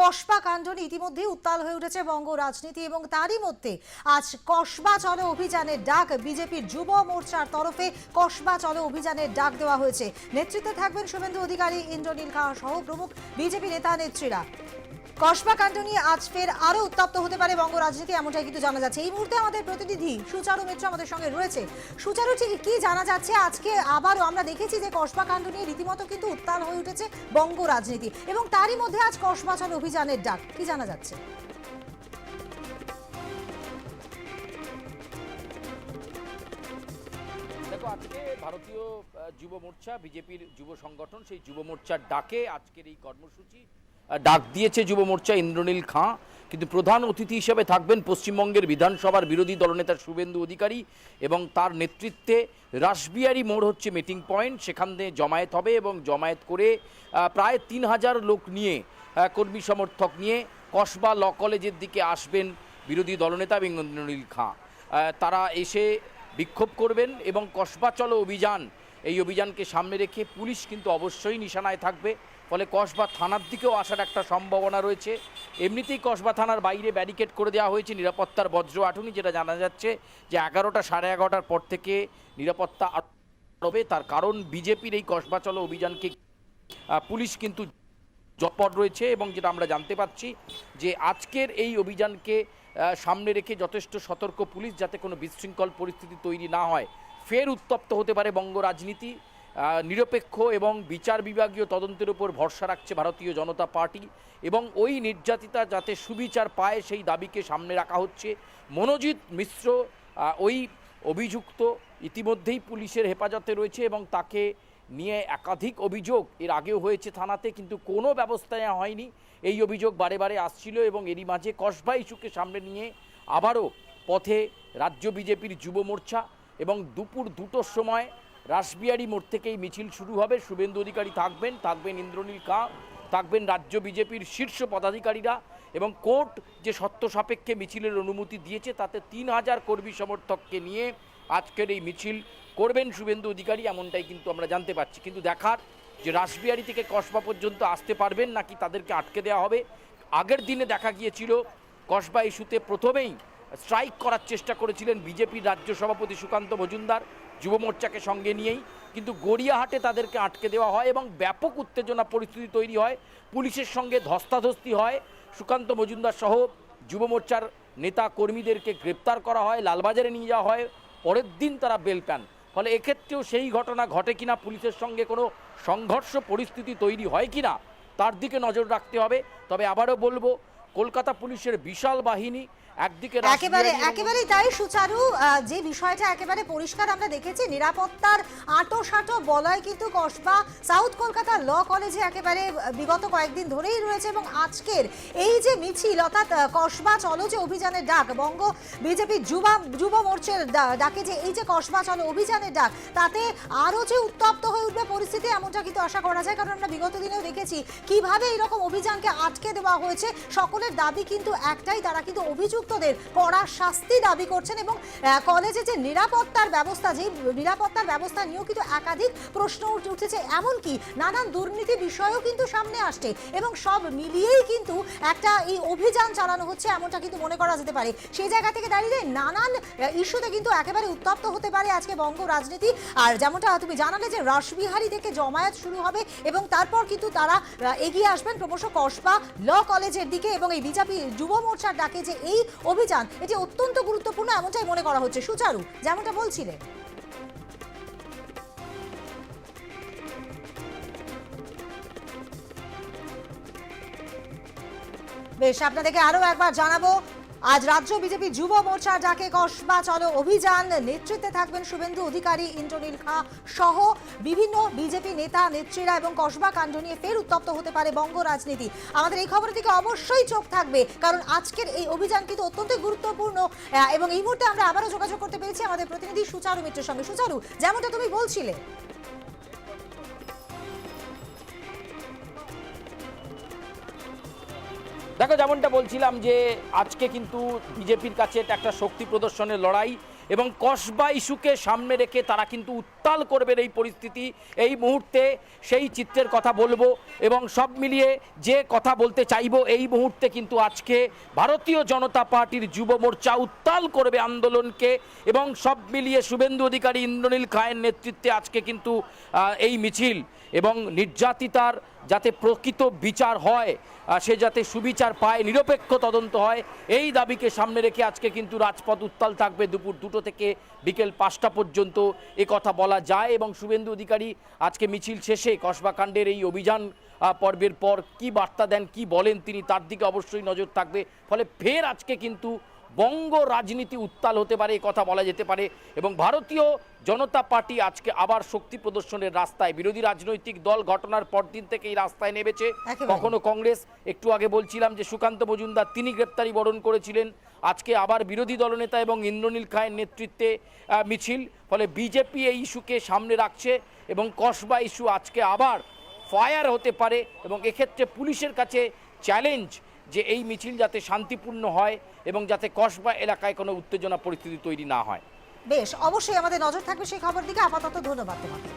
কসবা কাণ্ড নিয়ে ইতিমধ্যেই উত্তাল হয়ে উঠেছে বঙ্গ রাজনীতি এবং তারই মধ্যে আজ কসবা চলে অভিযানের ডাক বিজেপির যুব মোর্চার তরফে কসবা চলে অভিযানের ডাক দেওয়া হয়েছে। নেতৃত্বে থাকবেন শুভেন্দু অধিকারী, ইন্দ্রনীল খাঁ সহ প্রমুখ বিজেপি নেতা নেত্রীরা কসবা কাণ্ড নিয়ে আজ ফের আরও উত্তপ্ত হতে পারে বঙ্গ রাজনীতি এমনটাই কিন্তু জানা যাচ্ছে। এই মুহূর্তে আমাদের প্রতিনিধি সুচারু মিত্র আমাদের সঙ্গে রয়েছে। সুচারু, ঠিক কি জানা যাচ্ছে? আজকে আবারও আমরা দেখেছি যে কসবা কাণ্ড নিয়ে রীতিমতো কিন্তু উত্তাল হয়ে উঠেছে বঙ্গ রাজনীতি এবং তারই মধ্যে আজ কসবা চল অভিযানের ডাক। কি জানা যাচ্ছে? আজকে ভারতীয় যুব মোর্চা, বিজেপির যুব সংগঠন সেই যুব মোর্চার ডাকে আজকের এই কর্মসূচি ডাক দিয়েছে যুব মোর্চা ইন্দ্রনীল খাঁ, কিন্তু প্রধান অতিথি হিসেবে থাকবেন পশ্চিমবঙ্গের বিধানসভার বিরোধী দলনেতা শুভেন্দু অধিকারী এবং তার নেতৃত্বে রাসবিহারী মোড় হচ্ছে মিটিং পয়েন্ট সেখান দিয়ে জমায়েত হবে এবং জমায়েত করে প্রায় তিন হাজার লোক নিয়ে কর্মী সমর্থক নিয়ে কসবা ল কলেজের দিকে আসবেন বিরোধী দলনেতা এবং ইন্দ্রনীল খাঁ। তারা এসে বিক্ষোভ করবেন এবং কসবা চলো অভিযান, এই অভিযানকে সামনে রেখে পুলিশ কিন্তু অবশ্যই নিশানায় থাকবে। ফলে কসবা থানার দিকেও আসার একটা সম্ভাবনা রয়েছে। এমনিতেই কসবা থানার বাইরে ব্যারিকেড করে দেওয়া হয়েছে নিরাপত্তার বজ্র আটুনি, যেটা জানা যাচ্ছে যে এগারোটা সাড়ে এগারোটার পর থেকে নিরাপত্তা হবে। তার কারণ বিজেপির এই কসবা চলো অভিযানকে পুলিশ কিন্তু জপট রয়েছে এবং যেটা আমরা জানতে পাচ্ছি যে আজকের এই অভিযানকে সামনে রেখে যথেষ্ট সতর্ক পুলিশ যাতে কোনো বিশৃঙ্খল পরিস্থিতি তৈরি না হয়। ফের উত্তপ্ত হতে পারে বঙ্গ রাজনীতি। নিরপেক্ষ এবং বিচার বিভাগীয় তদন্তের উপর ভরসা রাখছে ভারতীয় জনতা পার্টি এবং ওই নির্যাতিতা যাতে সুবিচার পায় সেই দাবিকে সামনে রাখা হচ্ছে। মনোজিৎ মিশ্র ওই অভিযুক্ত ইতিমধ্যেই পুলিশের হেফাজতে রয়েছে এবং তাকে নিয়ে একাধিক অভিযোগ। এর আগেও হয়েছে থানাতে কিন্তু কোনো ব্যবস্থা নেওয়া হয়নি। এই অভিযোগ বারে বারে আসছিল এবং এরই মাঝে কসবা ইস্যুকে সামনে নিয়ে আবারও পথে রাজ্য বিজেপির যুব মোর্চা এবং দুপুর দুটোর সময় রাসবিহারী মোড় থেকেই মিছিল শুরু হবে। শুভেন্দু অধিকারী থাকবেন থাকবেন ইন্দ্রনীল খাঁ থাকবেন রাজ্য বিজেপির শীর্ষ পদাধিকারীরা এবং কোর্ট যে সত্য সাপেক্ষে মিছিলের অনুমতি দিয়েছে, তাতে তিন হাজার কর্মী সমর্থককে নিয়ে আজকের এই মিছিল করবেন শুভেন্দু অধিকারী, এমনটাই কিন্তু আমরা জানতে পারছি। কিন্তু দেখার যে রাসবিহারী থেকে কসবা পর্যন্ত আসতে পারবেন নাকি তাদেরকে আটকে দেওয়া হবে, আগের দিনে দেখা গিয়েছিল, কসবা ইস্যুতে প্রথমেই স্ট্রাইক করার চেষ্টা করেছিলেন বিজেপির রাজ্য সভাপতি সুকান্ত মজুমদার। যুব মোর্চাকে সঙ্গে নিয়েই কিন্তু গড়িয়াহাটে তাদেরকে আটকে দেওয়া হয় এবং ব্যাপক উত্তেজনা পরিস্থিতি তৈরি হয়। পুলিশের সঙ্গে ধস্তাধস্তি হয়। সুকান্ত মজুমদার সহ যুব মোর্চার নেতা কর্মীদেরকে গ্রেপ্তার করা হয়, লালবাজারে নিয়ে যাওয়া হয়। পরের দিন তারা বেল পান। ফলে এক্ষেত্রেও সেই ঘটনা ঘটে কিনা, পুলিশের সঙ্গে কোনো সংঘর্ষ পরিস্থিতি তৈরি হয় কিনা, তার দিকে নজর রাখতে হবে। তবে আবারও বলব কলকাতা পুলিশের বিশাল বাহিনী একদিকে একেবারে রাসবিহারী তাই সুচারু। যে বিষয়টা একেবারে পরিষ্কার আমরা দেখেছি নিরাপত্তার আটো সাটো বলয় কিন্তু কসবা সাউথ কলকাতা ল কলেজে একেবারে বিগত কয়েকদিন ধরেই রয়েছে এবং আজকের এই যে মিছিল অর্থাৎ কসবা চলো যে অভিযানের ডাক বঙ্গ বিজেপি যুবা যুব মোর্চার ডাকে যে এই যে কসবা চলো অভিযানের ডাক তাতে আরও যে উত্তপ্ত হয়ে উঠবে পরিস্থিতি এমনটা কিন্তু আশা করা যায়। কারণ আমরা বিগত দিনেও দেখেছি কীভাবে এরকম অভিযানকে আটকে দেওয়া হয়েছে সকলের দাবি কিন্তু একটাই, তারা কিন্তু অভিযুক্তদের কড়া শাস্তি দাবি করছেন এবং কলেজে যে নিরাপত্তার ব্যবস্থা যেই নিরাপত্তার ব্যবস্থা নিয়েও কিন্তু একাধিক প্রশ্ন উঠে, উঠেছে। এমনকি নানান দুর্নীতি বিষয়ও কিন্তু সামনে আসছে এবং সব মিলিয়েই কিন্তু একটা এই অভিযান চালানো হচ্ছে, এমনটা কিন্তু মনে করা যেতে পারে। সেই জায়গা থেকে দাঁড়িয়ে নানান ইস্যুতে কিন্তু একেবারে উত্তপ্ত হতে পারে আজকে বঙ্গ রাজনীতি। আর যেমনটা তুমি জানালে যে রাসবিহারী থেকে জমায়েত শুরু হবে এবং তারপর কিন্তু তারা এগিয়ে আসবেন ক্রমশ কসবা ল কলেজের দিকে এবং এই বিজেপি যুব মোর্চার ডাকে যে এই অভিযান এটি অত্যন্ত গুরুত্বপূর্ণ এমনটাই মনে করা হচ্ছে। সুচারু, যেমনটা বলছিলেন। বেশ, আপনাদেরকে আরও একবার জানাব আজ রাজ্য বিজেপি যুব মোর্চা ডাকে কসবা চলো অভিযান। নেতৃত্বে থাকবেন শুভেন্দু অধিকারী, ইন্দ্রনীল খাঁ সহ বিভিন্ন বিজেপি নেতা, নেত্রীরা এবং কসবা কাণ্ড নিয়ে ফের উত্তপ্ত হতে পারে বঙ্গ রাজনীতি। আমাদের এই খবরের দিকে অবশ্যই চোখ থাকবে, কারণ আজকের এই অভিযান কিন্তু অত্যন্ত গুরুত্বপূর্ণ এবং এই মুহূর্তে আমরা আবারও যোগাযোগ করতে পেরেছি আমাদের প্রতিনিধি সুচারু মিত্রের সঙ্গে। সুচারু, যেমনটা তুমি বলছিলে। দেখো, যেমনটা বলছিলাম যে আজকে কিন্তু বিজেপির কাছে এটা একটা শক্তি প্রদর্শনের লড়াই এবং কসবা ইস্যুকে সামনে রেখে তারা কিন্তু উত্তাল করবেন এই পরিস্থিতি, এই মুহূর্তে সেই চিত্রের কথা বলব এবং সব মিলিয়ে যে কথা বলতে চাইব, এই মুহূর্তে কিন্তু আজকে ভারতীয় জনতা পার্টির যুব মোর্চা উত্তাল করবে আন্দোলনকে এবং সব মিলিয়ে শুভেন্দু অধিকারী, ইন্দ্রনীল খায়ের নেতৃত্বে আজকে কিন্তু এই মিছিল এবং নির্যাতিতার যাতে প্রকৃত বিচার হয় সে যাতে সুবিচার পায়, নিরপেক্ষ তদন্ত হয়, এই দাবিকে সামনে রেখে আজকে কিন্তু রাজপথ উত্তাল থাকবে দুপুর দুটো থেকে বিকেল পাঁচটা পর্যন্ত। এ কথা বলা যায় এবং শুভেন্দু অধিকারী, আজকে মিছিল শেষে কসবাকাণ্ডের এই অভিযান পর্বের পর কি বার্তা দেন, কি বলেন তিনি, তার দিকে অবশ্যই নজর থাকবে। ফলে ফের আজকে কিন্তু বঙ্গ রাজনীতি উত্তাল হতে পারে কথা বলা যেতে পারে। এবং ভারতীয় জনতা পার্টি আজকে আবার শক্তি প্রদর্শনের রাস্তায় বিরোধী রাজনৈতিক দল ঘটনার পরদিন থেকে এই রাস্তায় নেমেছে। কখনো কংগ্রেস একটু আগে বলছিলাম যে সুকান্ত মজুমদার তিনি গ্রেপ্তারি বরণ করেছিলেন। আজকে আবার বিরোধী দলনেতা এবং ইন্দ্রনীল খায়ের নেতৃত্বে মিছিল ফলে বিজেপি এই ইস্যুকে সামনে রাখছে এবং কসবা ইস্যু আজকে আবার ফায়ার হতে পারে। এবং এক্ষেত্রে পুলিশের কাছে চ্যালেঞ্জ যে এই মিছিল যাতে শান্তিপূর্ণ হয়। এবং যাতে কসবা এলাকায় কোনো উত্তেজনা পরিস্থিতি তৈরি না হয়। বেশ, অবশ্যই আমাদের নজর থাকবে সেই খবর দিকে। আপাতত ধন্যবাদ তোমাকে।